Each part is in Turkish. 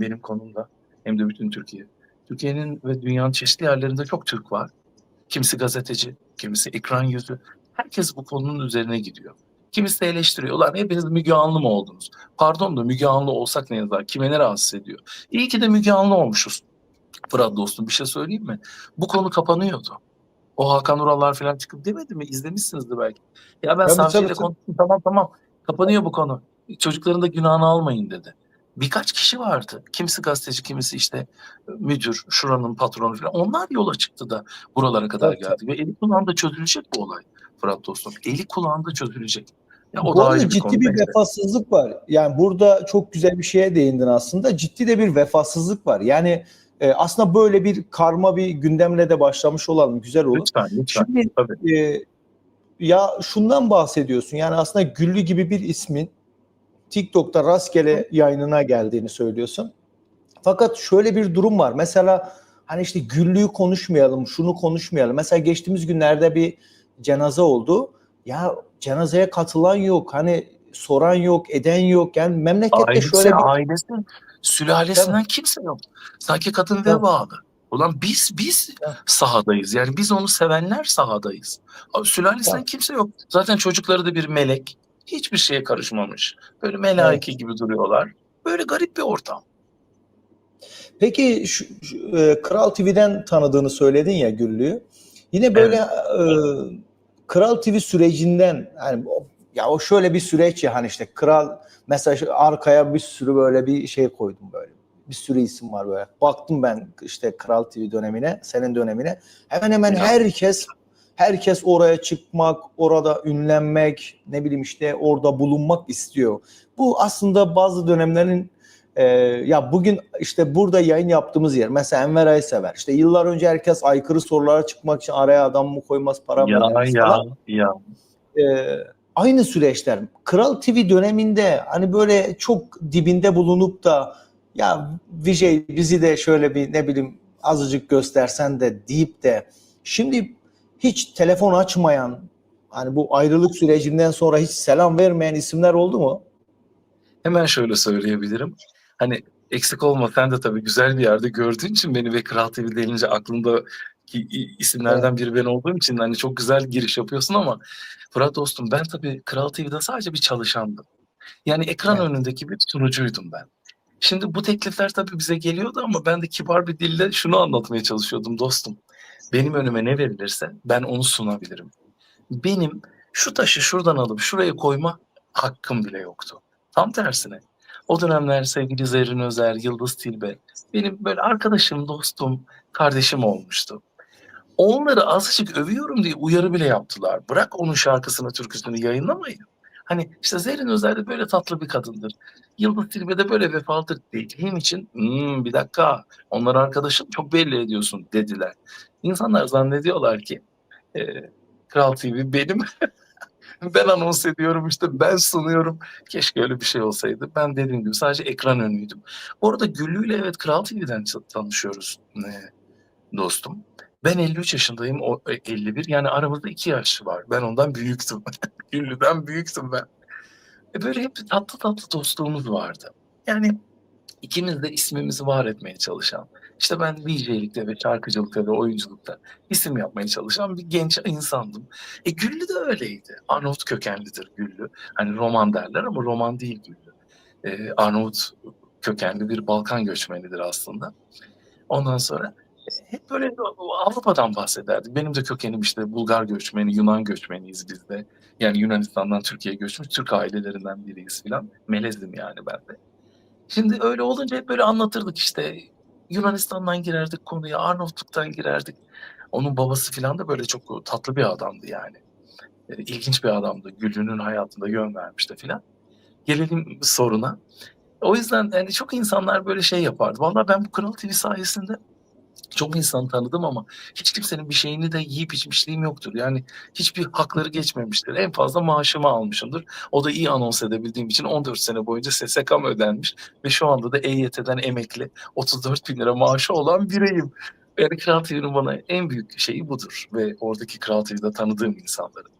benim konumda hem de bütün Türkiye. Türkiye'nin ve dünyanın çeşitli yerlerinde çok Türk var. Kimisi gazeteci, kimisi ekran yüzü. Herkes bu konunun üzerine gidiyor. Kimisi de eleştiriyor. Ulan hepiniz Müge Anlı mı oldunuz? Pardon da Müge Anlı olsak ne yazar? Kime ne rahatsız ediyor? İyi ki de Müge Anlı olmuşuz. Fırat dostum bir şey söyleyeyim mi? Bu konu kapanıyordu. O Hakan Urallar falan çıkıp demedi mi? İzlemişsinizdir belki. Ya ben savcıyla konuştum tamam tamam kapanıyor bu konu. Çocukların da günahını almayın dedi. Birkaç kişi vardı. Kimisi gazeteci, kimisi işte müdür, şuranın patronu falan. Onlar yola çıktı da buralara kadar Evet, geldi. Ve eli kulağında çözülecek bu olay Fırat dostum. Eli kulağında çözülecek. Ya o Bu da arada bir ciddi bir neyse. vefasızlık var. Yani burada çok güzel bir şeye değindin aslında. Ciddi de bir vefasızlık var. Yani e, aslında böyle bir karma bir gündemle de başlamış olalım. Güzel olur. Lütfen, lütfen. Şimdi Tabii. e, ya şundan bahsediyorsun. Yani aslında Güllü gibi bir ismin TikTok'ta rastgele yayınına geldiğini söylüyorsun. Fakat şöyle bir durum var. Mesela hani işte Güllü'yü konuşmayalım, şunu konuşmayalım. Mesela geçtiğimiz günlerde bir cenaze oldu. Ya cenazeye katılan yok. Hani soran yok, eden yok. Yani memlekette Ailesi, şöyle bir ailesi, sülalesinden kimse yok. Sanki kadın Tabii. vebalı. Ulan biz biz sahadayız. Yani biz onu sevenler sahadayız. Abi Sülalesinden kimse yok. Zaten çocukları da bir melek. Hiçbir şeye karışmamış. Böyle melaike gibi duruyorlar. Böyle garip bir ortam. Peki şu, şu, e, Kral TV'den tanıdığını söyledin ya Güllü'yü. Yine böyle e, Kral TV sürecinden o- ya o şöyle bir süreç ya hani işte Kral mesela arkaya bir sürü böyle bir şey koydum böyle. Bir sürü isim var böyle. Baktım ben işte Kral TV dönemine, senin dönemine. Hemen hemen herkes herkes oraya çıkmak, orada ünlenmek, ne bileyim işte orada bulunmak istiyor. Bu aslında bazı dönemlerin ee, ya bugün işte burada yayın yaptığımız yer mesela Enver Aysever işte yıllar önce herkes aykırı sorulara çıkmak için araya adam mı koymaz para mı Ya ödemez ya falan. ya. Ee, aynı süreçler Kral TV döneminde hani böyle çok dibinde bulunup da ya Vijay bizi de şöyle bir ne bileyim azıcık göstersen de deyip de şimdi hiç telefon açmayan hani bu ayrılık sürecinden sonra hiç selam vermeyen isimler oldu mu? Hemen şöyle söyleyebilirim. Hani eksik olma sen de tabii güzel bir yerde gördüğün için beni ve Kral TV denince aklında isimlerden biri ben olduğum için hani çok güzel giriş yapıyorsun ama Fırat dostum ben tabii Kral TV'de sadece bir çalışandım. Yani ekran Evet. önündeki bir sunucuydum ben. Şimdi bu teklifler tabii bize geliyordu ama ben de kibar bir dille şunu anlatmaya çalışıyordum dostum. Benim önüme ne verilirse ben onu sunabilirim. Benim şu taşı şuradan alıp şuraya koyma hakkım bile yoktu. Tam tersine. O dönemler sevgili Zerrin Özer, Yıldız Tilbe benim böyle arkadaşım, dostum, kardeşim olmuştu. Onları azıcık övüyorum diye uyarı bile yaptılar. Bırak onun şarkısını, türküsünü yayınlamayın. Hani işte Zerrin Özer de böyle tatlı bir kadındır. Yıldız Tilbe de böyle vefalıdır dediğim için "Hmm, bir dakika onlar arkadaşın çok belli ediyorsun dediler. İnsanlar zannediyorlar ki e, Kral TV benim. ben anons ediyorum işte ben sunuyorum. Keşke öyle bir şey olsaydı. Ben dediğim gibi sadece ekran önüydüm. Orada Güllü ile evet Kral TV'den tanışıyoruz dostum. Ben 53 yaşındayım, o e, 51. Yani aramızda iki yaş var. Ben ondan büyüktüm. Güllü'den büyüktüm ben. E böyle hep tatlı tatlı dostluğumuz vardı. Yani ikimiz de ismimizi var etmeye çalışan. İşte ben DJ'likte ve şarkıcılıkta ve oyunculukta isim yapmaya çalışan bir genç insandım. E Güllü de öyleydi. Arnavut kökenlidir Güllü. Hani roman derler ama roman değil Güllü. E, Arnavut kökenli bir Balkan göçmenidir aslında. Ondan sonra hep böyle Avrupa'dan bahsederdik. Benim de kökenim işte Bulgar göçmeni, Yunan göçmeniyiz biz de. Yani Yunanistan'dan Türkiye'ye göçmüş Türk ailelerinden biriyiz filan. Melezdim yani ben de. Şimdi öyle olunca hep böyle anlatırdık işte. Yunanistan'dan girerdik konuya, Arnavutluk'tan girerdik. Onun babası filan da böyle çok tatlı bir adamdı yani. E, İlginç bir adamdı. Güllü'nün hayatında yön vermişti filan. Gelelim soruna. O yüzden yani çok insanlar böyle şey yapardı. Vallahi ben bu Kral TV sayesinde çok insan tanıdım ama hiç kimsenin bir şeyini de yiyip içmişliğim yoktur. Yani hiçbir hakları geçmemiştir. En fazla maaşımı almışımdır. O da iyi anons edebildiğim için 14 sene boyunca SSK'm ödenmiş ve şu anda da EYT'den emekli 34 bin lira maaşı olan bireyim. Yani Kral TV'nin bana en büyük şeyi budur ve oradaki Kral TV'de tanıdığım insanların.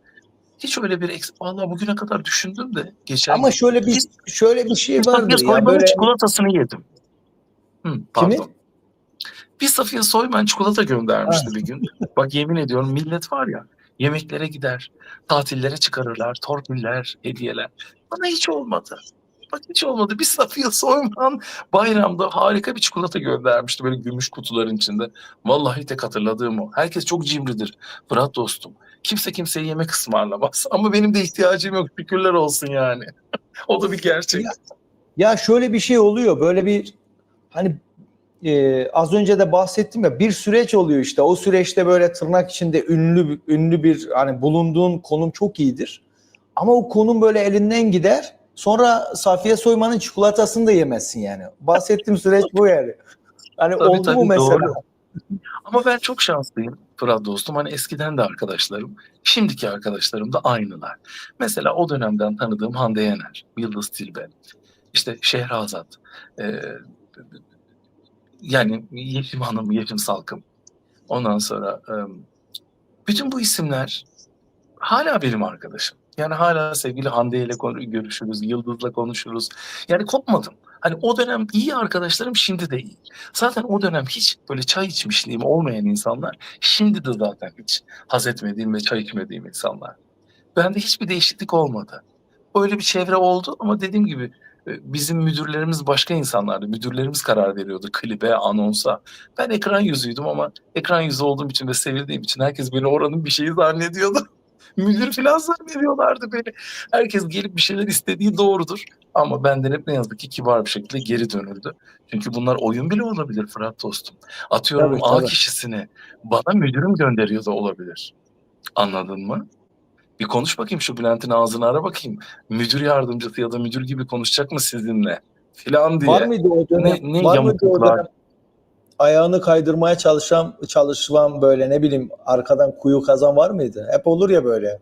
Hiç öyle bir eksik. Vallahi bugüne kadar düşündüm de geçen Ama şöyle bir şöyle bir şey Patates ya böyle çikolatasını yedim. Hı, pardon. Kimi? Bir Safiye Soyman çikolata göndermişti bir gün. Bak yemin ediyorum millet var ya yemeklere gider, tatillere çıkarırlar, torpiller, hediyeler. Bana hiç olmadı. Bak hiç olmadı. Bir Safiye Soyman bayramda harika bir çikolata göndermişti böyle gümüş kutuların içinde. Vallahi tek hatırladığım o. Herkes çok cimridir. Fırat dostum. Kimse kimseye yemek ısmarlamaz. Ama benim de ihtiyacım yok. Şükürler olsun yani. o da bir gerçek. Ya, Ya şöyle bir şey oluyor. Böyle bir hani e, az önce de bahsettim ya bir süreç oluyor işte. O süreçte böyle tırnak içinde ünlü ünlü bir hani bulunduğun konum çok iyidir. Ama o konum böyle elinden gider. Sonra Safiye Soyman'ın çikolatasını da yemezsin yani. Bahsettiğim süreç bu yani. Hani Tabii, oldu tabii, mu mesela? doğru. Ama ben çok şanslıyım Fırat dostum. Hani eskiden de arkadaşlarım, şimdiki arkadaşlarım da aynılar. Mesela o dönemden tanıdığım Hande Yener, Yıldız Tilbe, işte Şehrazat, e, yani Yeşim Hanım, Yeşim Salkım. Ondan sonra bütün bu isimler hala benim arkadaşım. Yani hala sevgili Hande ile görüşürüz, Yıldız'la konuşuruz. Yani kopmadım. Hani o dönem iyi arkadaşlarım şimdi de iyi. Zaten o dönem hiç böyle çay içmişliğim olmayan insanlar şimdi de zaten hiç haz etmediğim ve çay içmediğim insanlar. Bende hiçbir değişiklik olmadı. Öyle bir çevre oldu ama dediğim gibi bizim müdürlerimiz başka insanlardı. Müdürlerimiz karar veriyordu klibe, anonsa. Ben ekran yüzüydüm ama ekran yüzü olduğum için ve sevildiğim için herkes beni oranın bir şeyi zannediyordu. Müdür falan zannediyorlardı beni. Herkes gelip bir şeyler istediği doğrudur. Ama benden hep ne yazık ki kibar bir şekilde geri dönüldü. Çünkü bunlar oyun bile olabilir Fırat dostum. Atıyorum Tabii, A tabii. kişisini bana müdürüm gönderiyor da olabilir. Anladın mı? Bir konuş bakayım şu Bülent'in ağzını ara bakayım. Müdür yardımcısı ya da müdür gibi konuşacak mı sizinle? Filan diye. Var mıydı o dönem? Ne- ne var mıydı o yamukluklar? dönem? Ayağını kaydırmaya çalışan, çalışılan böyle ne bileyim arkadan kuyu kazan var mıydı? Hep olur ya böyle.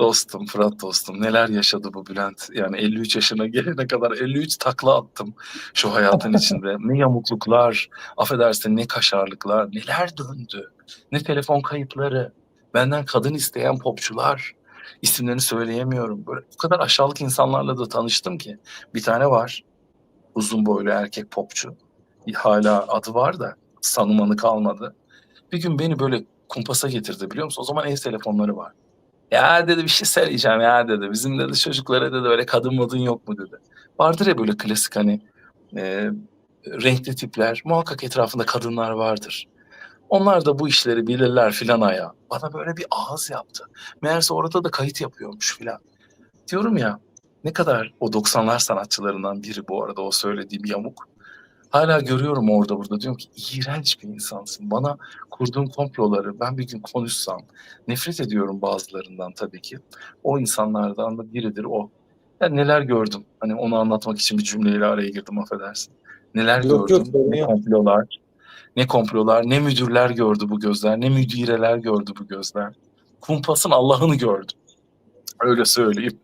Dostum, Fırat dostum neler yaşadı bu Bülent. Yani 53 yaşına gelene kadar 53 takla attım şu hayatın içinde. Ne yamukluklar, affedersin ne kaşarlıklar, neler döndü. Ne telefon kayıtları, benden kadın isteyen popçular. İsimlerini söyleyemiyorum. Böyle o kadar aşağılık insanlarla da tanıştım ki. Bir tane var, uzun boylu erkek popçu. Hala adı var da sanımanı kalmadı. Bir gün beni böyle kumpasa getirdi biliyor musun? O zaman ev telefonları var. Ya dedi bir şey söyleyeceğim ya dedi. Bizim dedi çocuklara dedi öyle kadın madın yok mu dedi. Vardır ya böyle klasik hani e, renkli tipler. Muhakkak etrafında kadınlar vardır. Onlar da bu işleri bilirler filan aya. Bana böyle bir ağız yaptı. Meğerse orada da kayıt yapıyormuş filan. Diyorum ya ne kadar o 90'lar sanatçılarından biri bu arada o söylediğim yamuk. Hala görüyorum orada burada diyorum ki iğrenç bir insansın. Bana kurduğun komploları ben bir gün konuşsam nefret ediyorum bazılarından tabii ki. O insanlardan da biridir o. Yani neler gördüm. Hani onu anlatmak için bir cümleyle araya girdim affedersin. Neler Yok, gördüm. yok, ne komplolar. Ne komplolar, ne müdürler gördü bu gözler, ne müdireler gördü bu gözler. Kumpasın Allah'ını gördüm. Öyle söyleyeyim.